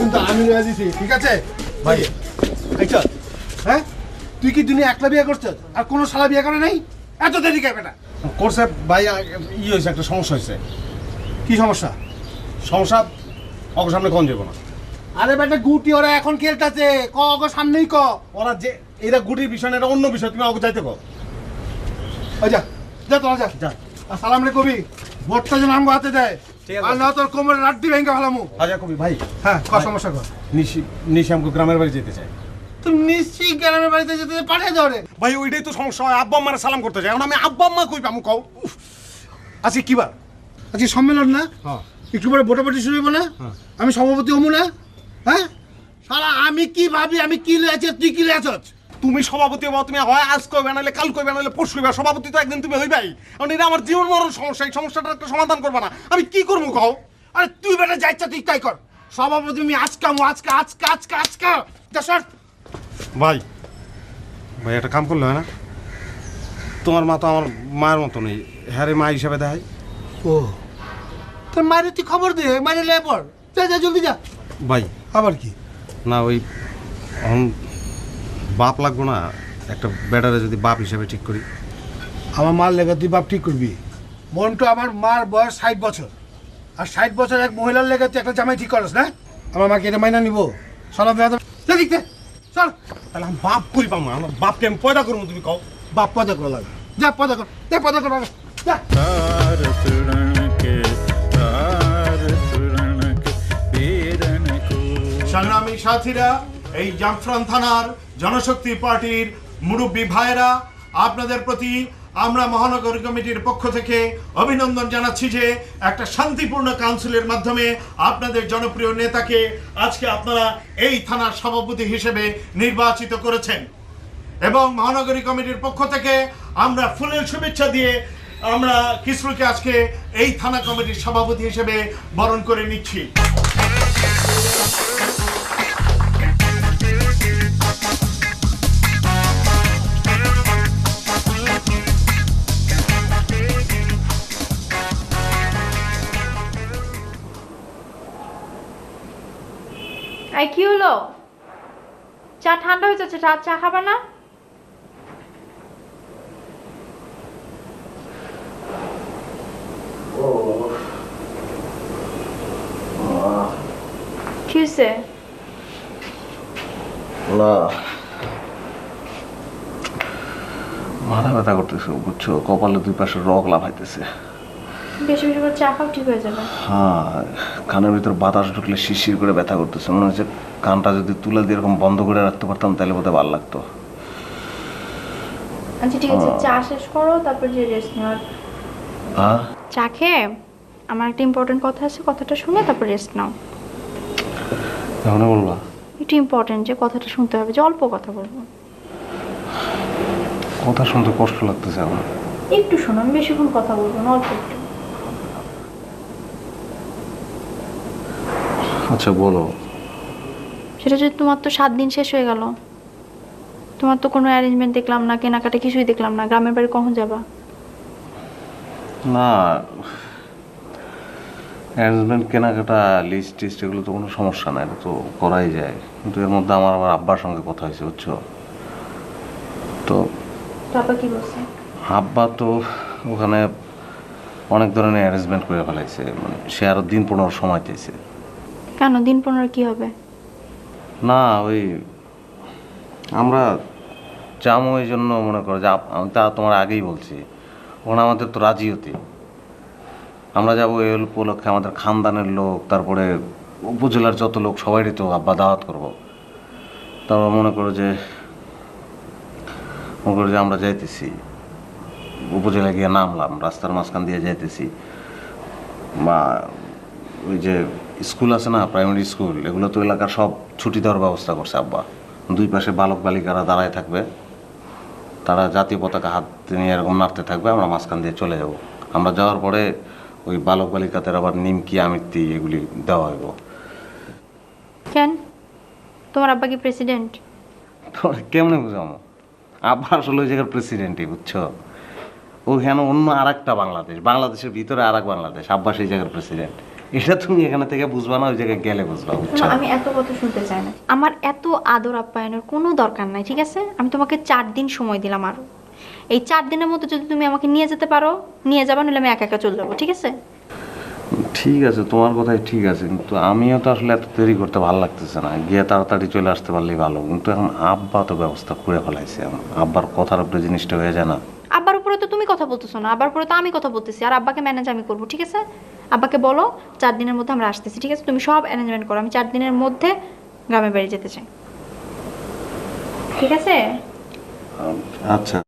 কিন্তু আমি রয়ে দিছি ঠিক আছে? ভাই হ্যাঁ? তুই কি দুনিয়া একলা বিয়ে করছিস? আর কোনো শালা বিয়ে করে নাই? এত দেরি কে বেটা? করছে ভাই ই হয়েছে একটা সমস্যা হয়েছে। কি সমস্যা? সমস্যা অগ সামনে কোন যাব না। আরে বেটা গুটি ওরা এখন খেলতেছে। ক অগ সামনেই ক। ওরা যে এরা গুটির বিষয় না এটা অন্য বিষয় তুমি অগ যাইতে কো যা যা তোরা যা। যা। আর সালাম রে কবি ভোটটা যেন আমগো হাতে দেয়। আর না তোর কোমরে রাড্ডি ভেঙে ফেলামু। হাজার কবি ভাই হ্যাঁ ক সমস্যা কর। নিশি নিশি আমাকে গ্রামের বাড়ি যেতে চাই। তুমি নিশ্চয়ই গ্রামের বাড়িতে যেতে পাঠিয়ে দাও রে ভাই ওইটাই তো সমস্যা হয় আব্বা আম্মারে সালাম করতে চাই। এখন আমি আব্বা আম্মা কই পামু কও? উফ। আজকে কি বার? আজকে সম্মেলন না? হ্যাঁ। একটু পরে ভোটাভুটি শুরু হইব না? হ্যাঁ। আমি সভাপতি হব না? হ্যাঁ? সারা আমি কি ভাবি আমি কি লেছে তুই কি লেছস তুমি সভাপতি হবা তুমি হয় আজ কইবে নাহলে কাল কইবে নাহলে পরশু কইবে সভাপতি তো একদিন তুমি হইবাই। কারণ এটা আমার জীবন মরণ সমস্যা এই সমস্যাটার একটা সমাধান করবা না। আমি কি করব কও? আরে তুই বেটা যা ইচ্ছা তুই তাই কর। সভাপতি আমি আজকে আমু আজকে আজকে আজকে আজকে। সর। ভাই ভাই একটা কাম করলে হয় না? তোমার মা তো আমার মায়ের মতো নেই। হ্যাঁ রে মা হিসাবে দেখায় ও। তোর মায়ের তুই খবর দে মায়ের লে পর যা যা জলদি যা। ভাই। আবার কি? না ওই বাপ লাগবো না একটা ব্যাটারে যদি বাপ হিসাবে ঠিক করি। আমার মার লেগে তুই বাপ ঠিক করবি। মন্টু আমার মার বয়স ষাট বছর। আর ষাট বছর এক মহিলার লেগে তুই একটা জামাই ঠিক করিস না? আমার মাকে এটা মাইনা নিবো। চলো দেখতে চল। তাহলে আমি বাপ করি পাবো? আমার বাপকে আমি পয়দা করব তুমি কও। বাপ পয়দা করা লাগবে। যা পয়দা কর। যা পয়দা কর যা। সাথীরা। এই জামফ্রান থানার জনশক্তি পার্টির মুরব্বী ভাইয়েরা, আপনাদের প্রতি আমরা মহানগর কমিটির পক্ষ থেকে অভিনন্দন জানাচ্ছি যে একটা শান্তিপূর্ণ কাউন্সিলের মাধ্যমে আপনাদের জনপ্রিয় নেতাকে আজকে আপনারা এই থানার সভাপতি হিসেবে নির্বাচিত করেছেন। এবং মহানগরী কমিটির পক্ষ থেকে আমরা ফুলের শুভেচ্ছা দিয়ে আমরা কিসরুলকে আজকে এই থানা কমিটির সভাপতি হিসেবে বরণ করে নিচ্ছি। এই কি হলো? চা ঠান্ডা হয়ে যাচ্ছে চা চা খাবা না। মাথা ব্যথা করতেছে, বুঝছ? কপালে দুই পাশে রগ লাফাইতেছে। বেশি বেশি করে চা খাও ঠিক হয়ে যাবে। হ্যাঁ কানের ভিতর বাতাস ঢুকলে শিরশির করে ব্যথা করতেছে। মনে হচ্ছে কানটা যদি তুলে দিয়ে এরকম বন্ধ করে রাখতে পারতাম তাহলে বোধহয় ভালো লাগতো। আচ্ছা ঠিক আছে চা শেষ করো তারপর যে রেস্ট নেওয়ার। হ্যাঁ? চা খেয়ে আমার একটা ইম্পর্টেন্ট কথা আছে কথাটা শুনে তারপর রেস্ট নাও। এখনই বলবা। একটু ইম্পর্টেন্ট যে কথাটা শুনতে হবে যে অল্প কথা বলব। কথা শুনতে কষ্ট লাগতেছে এখন একটু শোনো আমি বেশিক্ষণ কথা বলব না অল্প একটু। আচ্ছা বলো। সেটা যদি তোমার তো সাত দিন শেষ হয়ে গেল। তোমার তো কোনো অ্যারেঞ্জমেন্ট দেখলাম না কেনাকাটা কিছুই দেখলাম না। গ্রামের বাড়ি কখন যাবা? না অ্যারেঞ্জমেন্ট কেনাকাটা লিস্ট টিস্ট এগুলো তো কোনো সমস্যা না এটা তো করাই যায়। কিন্তু এর মধ্যে আমার আবার আব্বার সঙ্গে কথা হয়েছে বুঝছ? তো বাবা কি বলছে? আব্বা তো ওখানে অনেক ধরনের অ্যারেঞ্জমেন্ট করে ফেলাইছে মানে সে আরও দিন পনেরো সময় চাইছে। কেন? দিন পনেরো কি হবে? না, ওই আমরা যাব এই জন্য মনে করো যে আমি তা তোমার আগেই বলছি। ওখানে আমাদের তো রাজি হতে আমরা যাব এই উপলক্ষে আমাদের খানদানের লোক, তারপরে উপজেলার যত লোক, সবাইরই তো আব্বা দাওয়াত করব। তারপর মনে করো যে, মনে করো যে আমরা যাইতেছি। উপজেলায় গিয়ে নামলাম, রাস্তার মাঝখান দিয়ে যাইতেছি। বা ওই যে স্কুল আছে না প্রাইমারি স্কুল এগুলো তো এলাকার সব ছুটি দেওয়ার ব্যবস্থা করছে আব্বা। দুই পাশে বালক বালিকারা দাঁড়ায় থাকবে। তারা জাতীয় পতাকা হাত নিয়ে এরকম নাড়তে থাকবে আমরা মাঝখান দিয়ে চলে যাব। আমরা যাওয়ার পরে ওই বালক বালিকাদের আবার নিমকি আমিত্তি এগুলি দেওয়া হইব। কেন? তোমার আব্বা কি প্রেসিডেন্ট তোরা কেমনে বুঝামো? আব্বা আসলে ওই জায়গার প্রেসিডেন্টই বুঝছ? ও ওখানে অন্য আর একটা বাংলাদেশ বাংলাদেশের ভিতরে আর এক বাংলাদেশ আব্বা সেই জায়গার প্রেসিডেন্ট এটা তুমি এখানে থেকে বুঝবা না ওই জায়গায় গেলে বুঝবা বুঝছ? আমি এত কথা শুনতে চাই না। আমার এত আদর আপ্যায়নের কোনো দরকার নাই ঠিক আছে? আমি তোমাকে চার দিন সময় দিলাম আরও। এই চার দিনের মধ্যে যদি তুমি আমাকে নিয়ে যেতে পারো নিয়ে যাবা নাহলে আমি একা একা চলে যাব ঠিক আছে? ঠিক আছে তোমার কথাই ঠিক আছে কিন্তু আমিও তো আসলে এত দেরি করতে ভালো লাগতেছে না। গিয়ে তাড়াতাড়ি চলে আসতে পারলেই ভালো কিন্তু এখন আব্বা তো ব্যবস্থা করে ফেলাইছে আব্বার কথার উপরে জিনিসটা হয়ে যায় না। আব্বার উপরে তো তুমি কথা বলতেছো না আব্বার উপরে তো আমি কথা বলতেছি আর আব্বাকে ম্যানেজ আমি করব ঠিক আছে? আব্বাকে বলো, চার দিনের মধ্যে আমরা আসতেছি, ঠিক আছে? তুমি সব অ্যারেঞ্জমেন্ট করো, আমি চার দিনের মধ্যে গ্রামে বাড়ি যেতে চাই। ঠিক আছে? আচ্ছা।